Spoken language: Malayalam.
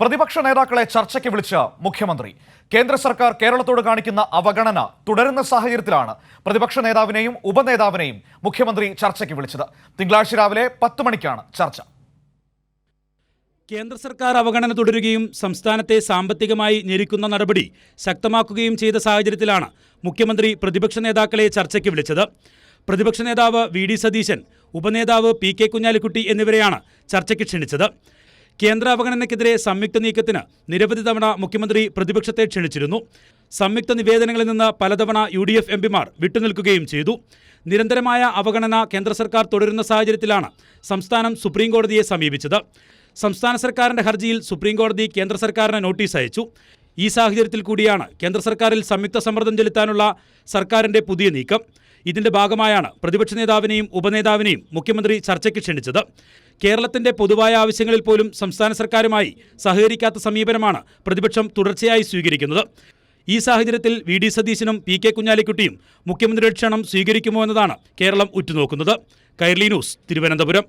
പ്രതിപക്ഷ നേതാക്കളെ ചർച്ചയ്ക്ക് വിളിച്ച മുഖ്യമന്ത്രി. കേന്ദ്ര സർക്കാർ കേരളത്തോട് കാണിക്കുന്ന അവഗണന തുടരുന്ന സാഹചര്യത്തിലാണ് പ്രതിപക്ഷ നേതാവിനെയും ഉപനേതാവിനെയും മുഖ്യമന്ത്രി ചർച്ചയ്ക്ക് വിളിച്ചത്. തിങ്കളാഴ്ച രാവിലെ പത്ത് മണിക്കാണ് ചർച്ച. കേന്ദ്ര സർക്കാർ അവഗണന തുടരുകയും സംസ്ഥാനത്തെ സാമ്പത്തികമായി ഞെരുക്കുന്ന നടപടി ശക്തമാക്കുകയും ചെയ്ത സാഹചര്യത്തിലാണ് മുഖ്യമന്ത്രി പ്രതിപക്ഷ നേതാക്കളെ ചർച്ചയ്ക്ക് വിളിച്ചത്. പ്രതിപക്ഷ നേതാവ് വി ഡി സതീശൻ ഉപനേതാവ് പി കെ കുഞ്ഞാലിക്കുട്ടി എന്നിവരെയാണ് ചർച്ചയ്ക്ക് ക്ഷണിച്ചത്. കേന്ദ്ര അവഗണനയ്ക്കെതിരെ സംയുക്ത നീക്കത്തിന് നിരവധി തവണ മുഖ്യമന്ത്രി പ്രതിപക്ഷത്തെ ക്ഷണിച്ചിരുന്നു. സംയുക്ത നിവേദനങ്ങളിൽ നിന്ന് പലതവണ യു ഡി എഫ് എംപിമാർ വിട്ടുനിൽക്കുകയും ചെയ്തു. നിരന്തരമായ അവഗണന കേന്ദ്ര സർക്കാർ തുടരുന്ന സാഹചര്യത്തിലാണ് സംസ്ഥാനം സുപ്രീം കോടതിയെ സമീപിച്ചത്. സംസ്ഥാന സർക്കാരിന്റെ ഹർജിയിൽ സുപ്രീം കോടതി കേന്ദ്ര സർക്കാരിന് നോട്ടീസ് അയച്ചു. ഈ സാഹചര്യത്തിൽ കൂടിയാണ് കേന്ദ്ര സർക്കാരിൽ സംയുക്ത സമ്മർദ്ദം ചെലുത്താനുള്ള സർക്കാരിന്റെ പുതിയ നീക്കം. ഇതിന്റെ ഭാഗമായാണ് പ്രതിപക്ഷ നേതാവിനെയും ഉപനേതാവിനെയും മുഖ്യമന്ത്രി ചർച്ചയ്ക്ക് ക്ഷണിച്ചത്. കേരളത്തിന്റെ പൊതുവായ ആവശ്യങ്ങളിൽ പോലും സംസ്ഥാന സർക്കാരുമായി സഹകരിക്കാത്ത സമീപനമാണ് പ്രതിപക്ഷം തുടർച്ചയായി സ്വീകരിക്കുന്നത്. ഈ സാഹചര്യത്തിൽ വി ഡി സതീശനും പി കെ കുഞ്ഞാലിക്കുട്ടിയും മുഖ്യമന്ത്രിയുടെ ക്ഷണം സ്വീകരിക്കുമോ എന്നതാണ് കേരളം ഉറ്റുനോക്കുന്നത്. കൈർലി ന്യൂസ് തിരുവനന്തപുരം.